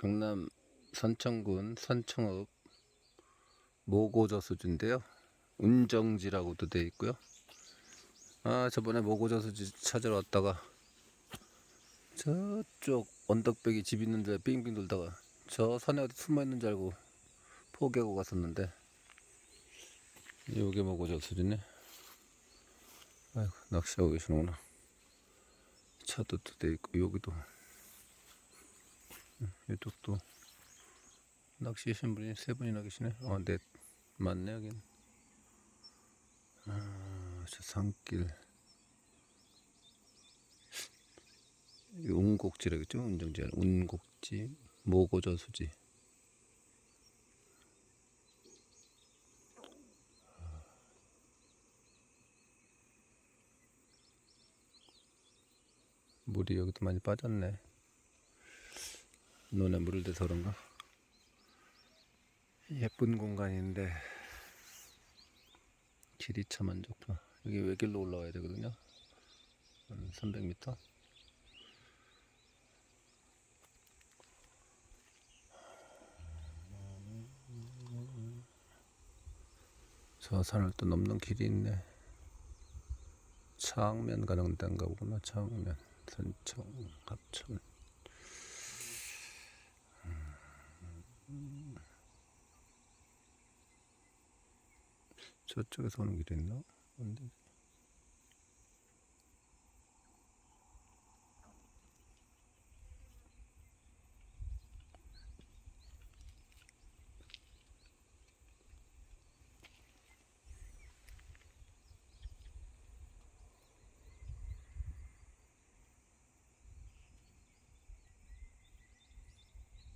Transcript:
경남 선천군 선청읍 모고저수지인데요. 운정지라고도 되어 있고요. 아 저번에 모고저수지 찾으러 왔다가 저쪽 언덕배기 집 있는데 빙빙 돌다가 저 산에 어디 숨어 있는 줄 알고 포기하고 갔었는데 여기 모고저수지네. 아이고 낚시하고 계시는구나. 차도 또 돼 있고 여기도 음, 이쪽도 낚시하신 분이 세 분이나 계시네. 어, 넷 맞네 여긴. 아, 저 산길. 이 운곡지라겠죠? 운정지 운곡지 모고저 수지. 물이 여기도 많이 빠졌네. 눈에 물을 대서 그런가? 예쁜 공간인데 길이 참 안 좋구나. 여기 외길로 올라와야 되거든요. 한 300m. 저 산을 또 넘는 길이 있네. 창면 가는 데인가 보구나. 창면, 선청, 합천. 저쪽에서 오는 길이 있나? 근데